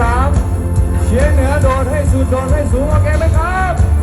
สามเชียงเหนือโดดให้สุดโดดให้สูงโอเคไหมครับ